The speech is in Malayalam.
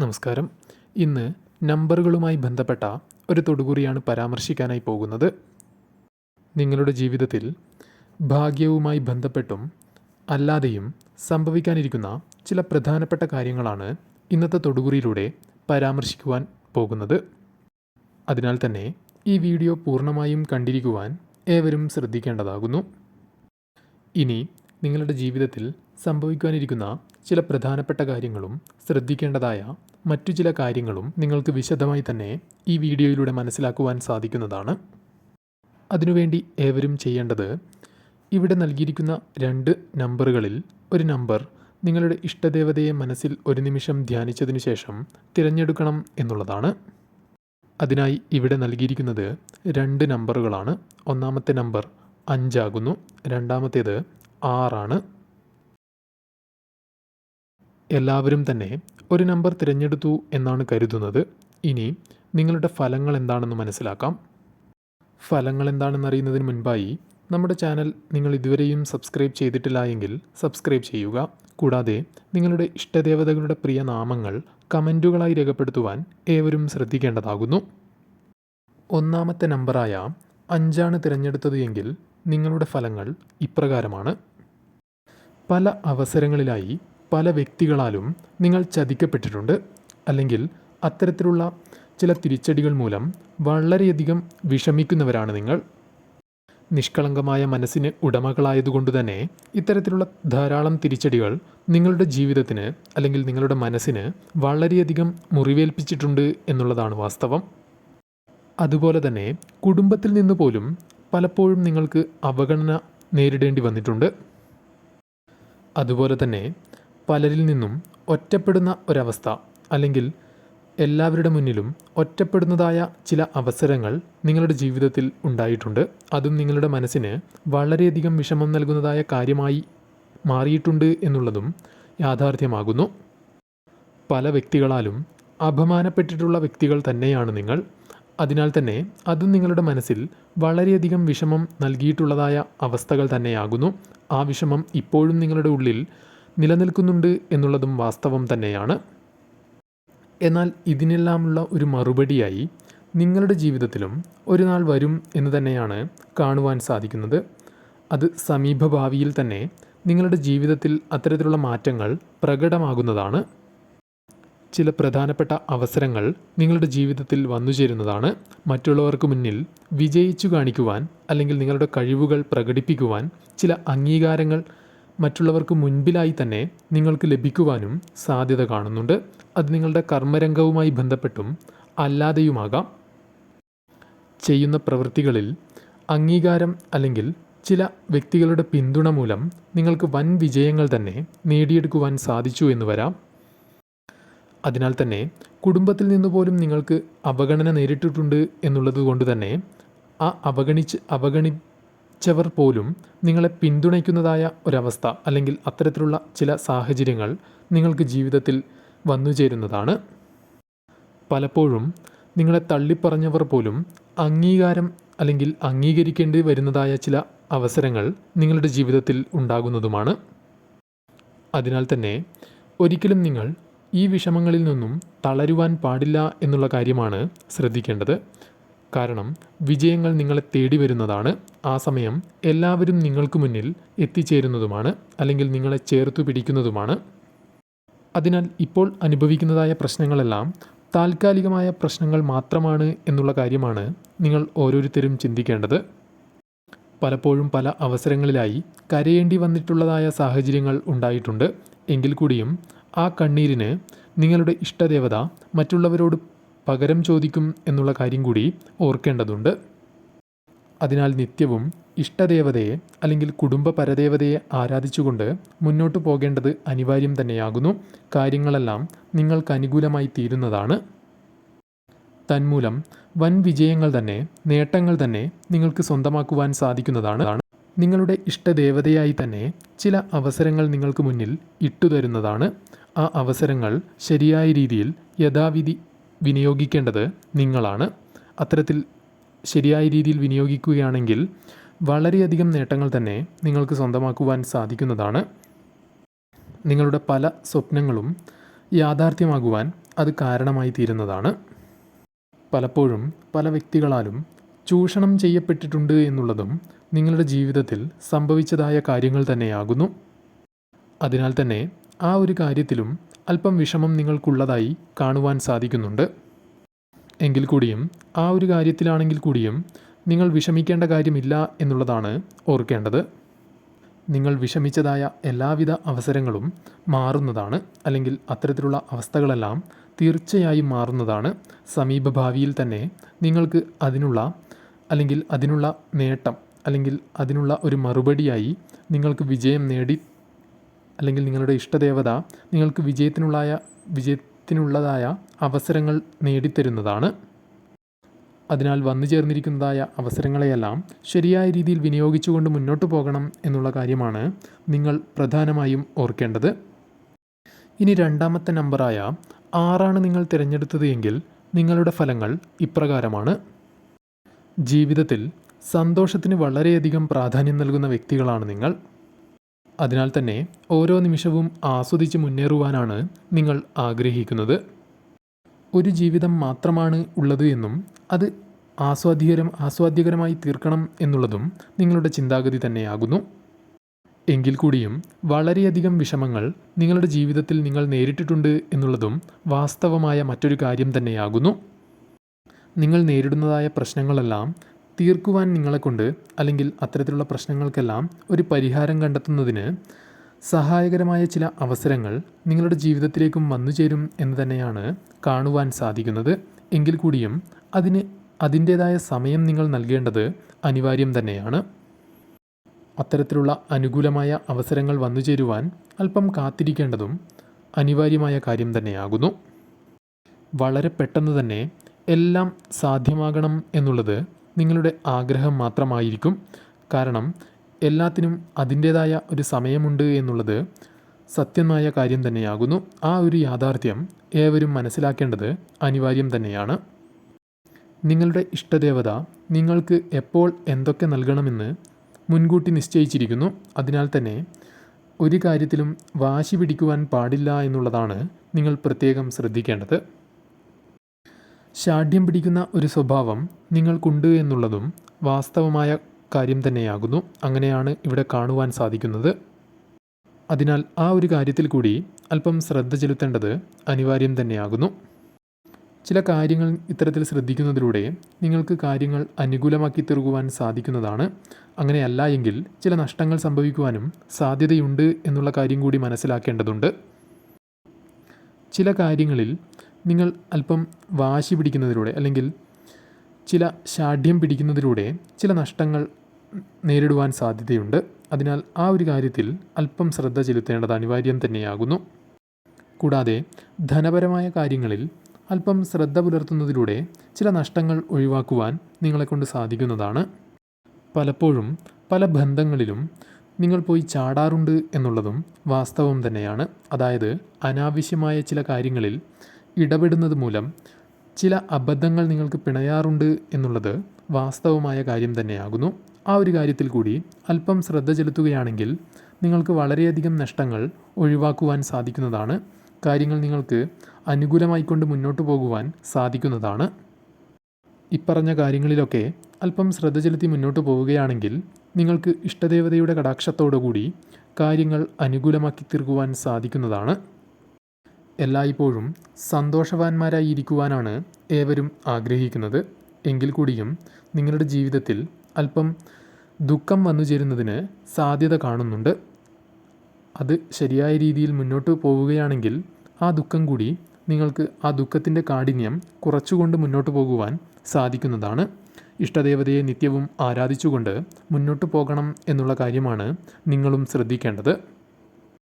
നമസ്കാരം. ഇന്ന് നമ്പറുകളുമായി ബന്ധപ്പെട്ട ഒരു തൊടുകുറിയാണ് പരാമർശിക്കാനായി പോകുന്നത്. നിങ്ങളുടെ ജീവിതത്തിൽ ഭാഗ്യവുമായി ബന്ധപ്പെട്ടും അല്ലാതെയും സംഭവിക്കാനിരിക്കുന്ന ചില പ്രധാനപ്പെട്ട കാര്യങ്ങളാണ് ഇന്നത്തെ തൊടുകുറിയിലൂടെ പരാമർശിക്കുവാൻ പോകുന്നത്. അതിനാൽ തന്നെ ഈ വീഡിയോ പൂർണമായും കണ്ടിരിക്കുവാൻ ഏവരും ശ്രദ്ധിക്കേണ്ടതാകുന്നു. ഇനി നിങ്ങളുടെ ജീവിതത്തിൽ സംഭവിക്കാനിരിക്കുന്ന ചില പ്രധാനപ്പെട്ട കാര്യങ്ങളും ശ്രദ്ധിക്കേണ്ടതായ മറ്റു ചില കാര്യങ്ങളും നിങ്ങൾക്ക് വിശദമായി തന്നെ ഈ വീഡിയോയിലൂടെ മനസ്സിലാക്കുവാൻ സാധിക്കുന്നതാണ്. അതിനുവേണ്ടി ഏവരും ചെയ്യേണ്ടത് ഇവിടെ നൽകിയിരിക്കുന്ന രണ്ട് നമ്പറുകളിൽ ഒരു നമ്പർ നിങ്ങളുടെ ഇഷ്ടദേവതയെ മനസ്സിൽ ഒരു നിമിഷം ധ്യാനിച്ചതിനു ശേഷം തിരഞ്ഞെടുക്കണം എന്നുള്ളതാണ്. അതിനായി ഇവിടെ നൽകിയിരിക്കുന്നത് രണ്ട് നമ്പറുകളാണ്. ഒന്നാമത്തെ നമ്പർ അഞ്ചാകുന്നു. രണ്ടാമത്തേത് ആറാണ്. എല്ലാവരും തന്നെ ഒരു നമ്പർ തിരഞ്ഞെടുത്തു എന്നാണ് കരുതുന്നത്. ഇനി നിങ്ങളുടെ ഫലങ്ങൾ എന്താണെന്ന് മനസ്സിലാക്കാം. ഫലങ്ങൾ എന്താണെന്ന് അറിയുന്നതിന് മുൻപായി നമ്മുടെ ചാനൽ നിങ്ങൾ ഇതുവരെയും സബ്സ്ക്രൈബ് ചെയ്തിട്ടില്ല എങ്കിൽ സബ്സ്ക്രൈബ് ചെയ്യുക. കൂടാതെ നിങ്ങളുടെ ഇഷ്ടദേവതകളുടെ പ്രിയ നാമങ്ങൾ കമന്റുകളായി രേഖപ്പെടുത്തുവാൻ ഏവരും ശ്രദ്ധിക്കേണ്ടതാകുന്നു. ഒന്നാമത്തെ നമ്പറായ അഞ്ചാണ് തിരഞ്ഞെടുത്തത് എങ്കിൽ നിങ്ങളുടെ ഫലങ്ങൾ ഇപ്രകാരമാണ്. പല അവസരങ്ങളിലായി പല വ്യക്തികളാലും നിങ്ങൾ ചതിക്കപ്പെട്ടിട്ടുണ്ട് അല്ലെങ്കിൽ അത്തരത്തിലുള്ള ചില തിരിച്ചടികൾ മൂലം വളരെയധികം വിഷമിക്കുന്നവരാണ് നിങ്ങൾ. നിഷ്കളങ്കമായ മനസ്സിന് ഉടമകളായതുകൊണ്ട് തന്നെ ഇത്തരത്തിലുള്ള ധാരാളം തിരിച്ചടികൾ നിങ്ങളുടെ ജീവിതത്തിന് അല്ലെങ്കിൽ നിങ്ങളുടെ മനസ്സിന് വളരെയധികം മുറിവേൽപ്പിച്ചിട്ടുണ്ട് എന്നുള്ളതാണ് വാസ്തവം. അതുപോലെ തന്നെ കുടുംബത്തിൽ നിന്ന് പോലും പലപ്പോഴും നിങ്ങൾക്ക് അവഗണന നേരിടേണ്ടി വന്നിട്ടുണ്ട്. അതുപോലെ തന്നെ പലരിൽ നിന്നും ഒറ്റപ്പെടുന്ന ഒരവസ്ഥ അല്ലെങ്കിൽ എല്ലാവരുടെ മുന്നിലും ഒറ്റപ്പെടുന്നതായ ചില അവസരങ്ങൾ നിങ്ങളുടെ ജീവിതത്തിൽ ഉണ്ടായിട്ടുണ്ട്. അതും നിങ്ങളുടെ മനസ്സിന് വളരെയധികം വിഷമം നൽകുന്നതായ കാര്യമായി മാറിയിട്ടുണ്ട് എന്നുള്ളതും യാഥാർത്ഥ്യമാകുന്നു. പല വ്യക്തികളാലും അപമാനപ്പെട്ടിട്ടുള്ള വ്യക്തികൾ തന്നെയാണ് നിങ്ങൾ. അതിനാൽ തന്നെ അതും നിങ്ങളുടെ മനസ്സിൽ വളരെയധികം വിഷമം നൽകിയിട്ടുള്ളതായ അവസ്ഥകൾ തന്നെയാകുന്നു. ആ വിഷമം ഇപ്പോഴും നിങ്ങളുടെ ഉള്ളിൽ നിലനിൽക്കുന്നുണ്ട് എന്നുള്ളതും വാസ്തവം തന്നെയാണ്. എന്നാൽ ഇതിനെല്ലാമുള്ള ഒരു മറുപടിയായി നിങ്ങളുടെ ജീവിതത്തിലും ഒരു നാൾ വരും എന്ന് തന്നെയാണ് കാണുവാൻ സാധിക്കുന്നത്. അത് സമീപഭാവിയിൽ തന്നെ നിങ്ങളുടെ ജീവിതത്തിൽ അത്തരത്തിലുള്ള മാറ്റങ്ങൾ പ്രകടമാകുന്നതാണ്. ചില പ്രധാനപ്പെട്ട അവസരങ്ങൾ നിങ്ങളുടെ ജീവിതത്തിൽ വന്നു ചേരുന്നതാണ്. മറ്റുള്ളവർക്ക് മുന്നിൽ വിജയിച്ചു കാണിക്കുവാൻ അല്ലെങ്കിൽ നിങ്ങളുടെ കഴിവുകൾ പ്രകടിപ്പിക്കുവാൻ ചില അംഗീകാരങ്ങൾ മറ്റുള്ളവർക്ക് മുൻപിലായി തന്നെ നിങ്ങൾക്ക് ലഭിക്കുവാനും സാധ്യത കാണുന്നുണ്ട്. അത് നിങ്ങളുടെ കർമ്മരംഗവുമായി ബന്ധപ്പെട്ടും അല്ലാതെയുമാകാം. ചെയ്യുന്ന പ്രവൃത്തികളിൽ അംഗീകാരം അല്ലെങ്കിൽ ചില വ്യക്തികളുടെ പിന്തുണ മൂലം നിങ്ങൾക്ക് വൻ വിജയങ്ങൾ തന്നെ നേടിയെടുക്കുവാൻ സാധിച്ചു എന്ന് വരാം. അതിനാൽ തന്നെ കുടുംബത്തിൽ നിന്ന് പോലും നിങ്ങൾക്ക് അവഗണന നേരിട്ടിട്ടുണ്ട് എന്നുള്ളത് കൊണ്ട് തന്നെ ആ അവഗണിച്ച് അവഗണിച്ചവർ പോലും നിങ്ങളെ പിന്തുണയ്ക്കുന്നതായ ഒരവസ്ഥ അല്ലെങ്കിൽ അത്തരത്തിലുള്ള ചില സാഹചര്യങ്ങൾ നിങ്ങൾക്ക് ജീവിതത്തിൽ വന്നുചേരുന്നതാണ് പലപ്പോഴും നിങ്ങളെ തള്ളിപ്പറഞ്ഞവർ പോലും അംഗീകാരം അല്ലെങ്കിൽ അംഗീകരിക്കേണ്ടി വരുന്നതായ ചില അവസരങ്ങൾ നിങ്ങളുടെ ജീവിതത്തിൽ ഉണ്ടാകുന്നതുമാണ്. അതിനാൽ തന്നെ ഒരിക്കലും നിങ്ങൾ ഈ വിഷമങ്ങളിൽ നിന്നും തളരുവാൻ പാടില്ല എന്നുള്ള കാര്യമാണ് ശ്രദ്ധിക്കേണ്ടത്. കാരണം വിജയങ്ങൾ നിങ്ങളെ തേടി വരുന്നതാണ്. ആ സമയം എല്ലാവരും നിങ്ങൾക്ക് മുന്നിൽ എത്തിച്ചേരുന്നതുമാണ് അല്ലെങ്കിൽ നിങ്ങളെ ചേർത്തു പിടിക്കുന്നതുമാണ്. അതിനാൽ ഇപ്പോൾ അനുഭവിക്കുന്നതായ പ്രശ്നങ്ങളെല്ലാം താൽക്കാലികമായ പ്രശ്നങ്ങൾ മാത്രമാണ് എന്നുള്ള കാര്യമാണ് നിങ്ങൾ ഓരോരുത്തരും ചിന്തിക്കേണ്ടത്. പലപ്പോഴും പല അവസരങ്ങളിലായി കരയേണ്ടി വന്നിട്ടുള്ളതായ സാഹചര്യങ്ങൾ ഉണ്ടായിട്ടുണ്ട്. എങ്കിൽ കൂടിയും ആ കണ്ണീരിന് നിങ്ങളുടെ ഇഷ്ടദേവത മറ്റുള്ളവരോട് പകരം ചോദിക്കും എന്നുള്ള കാര്യം കൂടി ഓർക്കേണ്ടതുണ്ട്. അതിനാൽ നിത്യവും ഇഷ്ടദേവതയെ അല്ലെങ്കിൽ കുടുംബ പരദേവതയെ ആരാധിച്ചുകൊണ്ട് മുന്നോട്ട് പോകേണ്ടത് അനിവാര്യം തന്നെയാകുന്നു. കാര്യങ്ങളെല്ലാം നിങ്ങൾക്ക് അനുകൂലമായി തീരുന്നതാണ്. തന്മൂലം വൻ വിജയങ്ങൾ തന്നെ നേട്ടങ്ങൾ തന്നെ നിങ്ങൾക്ക് സ്വന്തമാക്കുവാൻ സാധിക്കുന്നതാണ്. നിങ്ങളുടെ ഇഷ്ടദേവതയായി തന്നെ ചില അവസരങ്ങൾ നിങ്ങൾക്ക് മുന്നിൽ ഇട്ടുതരുന്നതാണ്. ആ അവസരങ്ങൾ ശരിയായ രീതിയിൽ യഥാവിധി വിനിയോഗിക്കേണ്ടത് നിങ്ങളാണ്. അത്തരത്തിൽ ശരിയായ രീതിയിൽ വിനിയോഗിക്കുകയാണെങ്കിൽ വളരെയധികം നേട്ടങ്ങൾ തന്നെ നിങ്ങൾക്ക് സ്വന്തമാക്കുവാൻ സാധിക്കുന്നതാണ്. നിങ്ങളുടെ പല സ്വപ്നങ്ങളും യാഥാർത്ഥ്യമാകുവാൻ അത് കാരണമായി തീരുന്നതാണ്. പലപ്പോഴും പല വ്യക്തികളാലും ചൂഷണം ചെയ്യപ്പെട്ടിട്ടുണ്ട് എന്നുള്ളതും നിങ്ങളുടെ ജീവിതത്തിൽ സംഭവിച്ചതായ കാര്യങ്ങൾ തന്നെയാകുന്നു. അതിനാൽ തന്നെ ആ ഒരു കാര്യത്തിലും അല്പം വിഷമം നിങ്ങൾക്കുള്ളതായി കാണുവാൻ സാധിക്കുന്നുണ്ട്. എങ്കിൽ കൂടിയും ആ ഒരു കാര്യത്തിലാണെങ്കിൽ കൂടിയും നിങ്ങൾ വിഷമിക്കേണ്ട കാര്യമില്ല എന്നുള്ളതാണ് ഓർക്കേണ്ടത്. നിങ്ങൾ വിഷമിച്ചതായ എല്ലാവിധ അവസരങ്ങളും മാറുന്നതാണ് അല്ലെങ്കിൽ അത്തരത്തിലുള്ള അവസ്ഥകളെല്ലാം തീർച്ചയായും മാറുന്നതാണ്. സമീപഭാവിയിൽ തന്നെ നിങ്ങൾക്ക് അതിനുള്ള അല്ലെങ്കിൽ അതിനുള്ള നേട്ടം അല്ലെങ്കിൽ അതിനുള്ള ഒരു മറുപടിയായി നിങ്ങൾക്ക് വിജയം നേടി അല്ലെങ്കിൽ നിങ്ങളുടെ ഇഷ്ടദേവത നിങ്ങൾക്ക് വിജയത്തിനുള്ളായ വിജയത്തിനുള്ളതായ അവസരങ്ങൾ നേടിത്തരുന്നതാണ്. അതിനാൽ വന്നു ചേർന്നിരിക്കുന്നതായ അവസരങ്ങളെയെല്ലാം ശരിയായ രീതിയിൽ വിനിയോഗിച്ചുകൊണ്ട് മുന്നോട്ട് പോകണം എന്നുള്ള കാര്യമാണ് നിങ്ങൾ പ്രധാനമായും ഓർക്കേണ്ടത്. ഇനി രണ്ടാമത്തെ നമ്പറായ ആറാണ് നിങ്ങൾ തിരഞ്ഞെടുത്തത് എങ്കിൽ നിങ്ങളുടെ ഫലങ്ങൾ ഇപ്രകാരമാണ്. ജീവിതത്തിൽ സന്തോഷത്തിന് വളരെയധികം പ്രാധാന്യം നൽകുന്ന വ്യക്തികളാണ് നിങ്ങൾ. അതിനാൽ തന്നെ ഓരോ നിമിഷവും ആസ്വദിച്ച് മുന്നേറുവാനാണ് നിങ്ങൾ ആഗ്രഹിക്കുന്നത്. ഒരു ജീവിതം മാത്രമാണ് ഉള്ളത് എന്നും അത് ആസ്വാദ്യകരം ആസ്വാദ്യകരമായി തീർക്കണം എന്നുള്ളതും നിങ്ങളുടെ ചിന്താഗതി തന്നെയാകുന്നു. എങ്കിൽ കൂടിയും വളരെയധികം വിഷമങ്ങൾ നിങ്ങളുടെ ജീവിതത്തിൽ നിങ്ങൾ നേരിട്ടിട്ടുണ്ട് എന്നുള്ളതും വാസ്തവമായ മറ്റൊരു കാര്യം തന്നെയാകുന്നു. നിങ്ങൾ നേരിടുന്നതായ പ്രശ്നങ്ങളെല്ലാം തീർക്കുവാൻ നിങ്ങളെക്കൊണ്ട് അല്ലെങ്കിൽ അത്തരത്തിലുള്ള പ്രശ്നങ്ങൾക്കെല്ലാം ഒരു പരിഹാരം കണ്ടെത്തുന്നതിന് സഹായകരമായ ചില അവസരങ്ങൾ നിങ്ങളുടെ ജീവിതത്തിലേക്കും വന്നു ചേരും എന്ന് തന്നെയാണ് കാണുവാൻ സാധിക്കുന്നത്. എങ്കിൽ കൂടിയും അതിന് അതിന്റേതായ സമയം നിങ്ങൾ നൽകേണ്ടത് അനിവാര്യം തന്നെയാണ്. അത്തരത്തിലുള്ള അനുകൂലമായ അവസരങ്ങൾ വന്നു ചേരുവാൻ അല്പം കാത്തിരിക്കേണ്ടതും അനിവാര്യമായ കാര്യം തന്നെയാകുന്നു. വളരെ പെട്ടെന്ന് തന്നെ എല്ലാം സാധ്യമാകണം എന്നുള്ളത് നിങ്ങളുടെ ആഗ്രഹം മാത്രമായിരിക്കും. കാരണം എല്ലാത്തിനും അതിന്റേതായ ഒരു സമയമുണ്ട് എന്നുള്ളത് സത്യമായ കാര്യം തന്നെയാകുന്നു. ആ ഒരു യാഥാർത്ഥ്യം ഏവരും മനസ്സിലാക്കേണ്ടത് അനിവാര്യം തന്നെയാണ്. നിങ്ങളുടെ ഇഷ്ടദേവത നിങ്ങൾക്ക് എപ്പോൾ എന്തൊക്കെ നൽകണമെന്ന് മുൻകൂട്ടി നിശ്ചയിച്ചിരിക്കുന്നു. അതിനാൽ തന്നെ ഒരു കാര്യത്തിലും വാശി പിടിക്കുവാൻ പാടില്ല എന്നുള്ളതാണ് നിങ്ങൾ പ്രത്യേകം ശ്രദ്ധിക്കേണ്ടത്. ശാഠ്യം പിടിക്കുന്ന ഒരു സ്വഭാവം നിങ്ങൾക്കുണ്ട് എന്നുള്ളതും വാസ്തവമായ കാര്യം തന്നെയാകുന്നു. അങ്ങനെയാണ് ഇവിടെ കാണുവാൻ സാധിക്കുന്നത്. അതിനാൽ ആ ഒരു കാര്യത്തിൽ കൂടി അല്പം ശ്രദ്ധ ചെലുത്തേണ്ടത് അനിവാര്യം തന്നെയാകുന്നു. ചില കാര്യങ്ങൾ ഇത്തരത്തിൽ ശ്രദ്ധിക്കുന്നതിലൂടെ നിങ്ങൾക്ക് കാര്യങ്ങൾ അനുകൂലമാക്കി തീർക്കുവാൻ സാധിക്കുന്നതാണ്. അങ്ങനെയല്ല എങ്കിൽ ചില നഷ്ടങ്ങൾ സംഭവിക്കുവാനും സാധ്യതയുണ്ട് എന്നുള്ള കാര്യം കൂടി മനസ്സിലാക്കേണ്ടതുണ്ട്. ചില കാര്യങ്ങളിൽ നിങ്ങൾ അല്പം വാശി പിടിക്കുന്നതിലൂടെ അല്ലെങ്കിൽ ചില ഷാഠ്യം പിടിക്കുന്നതിലൂടെ ചില നഷ്ടങ്ങൾ നേരിടുവാൻ സാധ്യതയുണ്ട്. അതിനാൽ ആ ഒരു കാര്യത്തിൽ അല്പം ശ്രദ്ധ ചെലുത്തേണ്ടത് അനിവാര്യം തന്നെയാകുന്നു. കൂടാതെ ധനപരമായ കാര്യങ്ങളിൽ അല്പം ശ്രദ്ധ പുലർത്തുന്നതിലൂടെ ചില നഷ്ടങ്ങൾ ഒഴിവാക്കുവാൻ നിങ്ങളെക്കൊണ്ട് സാധിക്കുന്നതാണ്. പലപ്പോഴും പല ബന്ധങ്ങളിലും നിങ്ങൾ പോയി ചാടാറുണ്ട് എന്നുള്ളതും വാസ്തവം തന്നെയാണ്. അതായത് അനാവശ്യമായ ചില കാര്യങ്ങളിൽ ഇടപെടുന്നത് മൂലം ചില അബദ്ധങ്ങൾ നിങ്ങൾക്ക് പിണയാറുണ്ട് എന്നുള്ളത് വാസ്തവമായ കാര്യം തന്നെയാകുന്നു. ആ ഒരു കാര്യത്തിൽ കൂടി അല്പം ശ്രദ്ധ ചെലുത്തുകയാണെങ്കിൽ നിങ്ങൾക്ക് വളരെയധികം നഷ്ടങ്ങൾ ഒഴിവാക്കുവാൻ സാധിക്കുന്നതാണ്. കാര്യങ്ങൾ നിങ്ങൾക്ക് അനുകൂലമായിക്കൊണ്ട് മുന്നോട്ട് പോകുവാൻ സാധിക്കുന്നതാണ്. ഇപ്പറഞ്ഞ കാര്യങ്ങളിലൊക്കെ അല്പം ശ്രദ്ധ ചെലുത്തി മുന്നോട്ട് പോവുകയാണെങ്കിൽ നിങ്ങൾക്ക് ഇഷ്ടദേവതയുടെ കടാക്ഷത്തോടുകൂടി കാര്യങ്ങൾ അനുകൂലമാക്കി തീർക്കുവാൻ സാധിക്കുന്നതാണ്. എല്ലായ്പ്പോഴും സന്തോഷവാന്മാരായി ഇരിക്കുവാനാണ് ഏവരും ആഗ്രഹിക്കുന്നത്. എങ്കിൽ കൂടിയും നിങ്ങളുടെ ജീവിതത്തിൽ അല്പം ദുഃഖം വന്നു ചേരുന്നതിന് സാധ്യത കാണുന്നുണ്ട്. അത് ശരിയായ രീതിയിൽ മുന്നോട്ട് പോവുകയാണെങ്കിൽ ആ ദുഃഖം കൂടി നിങ്ങൾക്ക് ആ ദുഃഖത്തിന്റെ കാഠിന്യം കുറച്ചുകൊണ്ട് മുന്നോട്ട് പോകുവാൻ സാധിക്കുന്നതാണ്. ഇഷ്ടദേവതയെ നിത്യവും ആരാധിച്ചുകൊണ്ട് മുന്നോട്ട് പോകണം എന്നുള്ള കാര്യമാണ് നിങ്ങളും ശ്രദ്ധിക്കേണ്ടത്.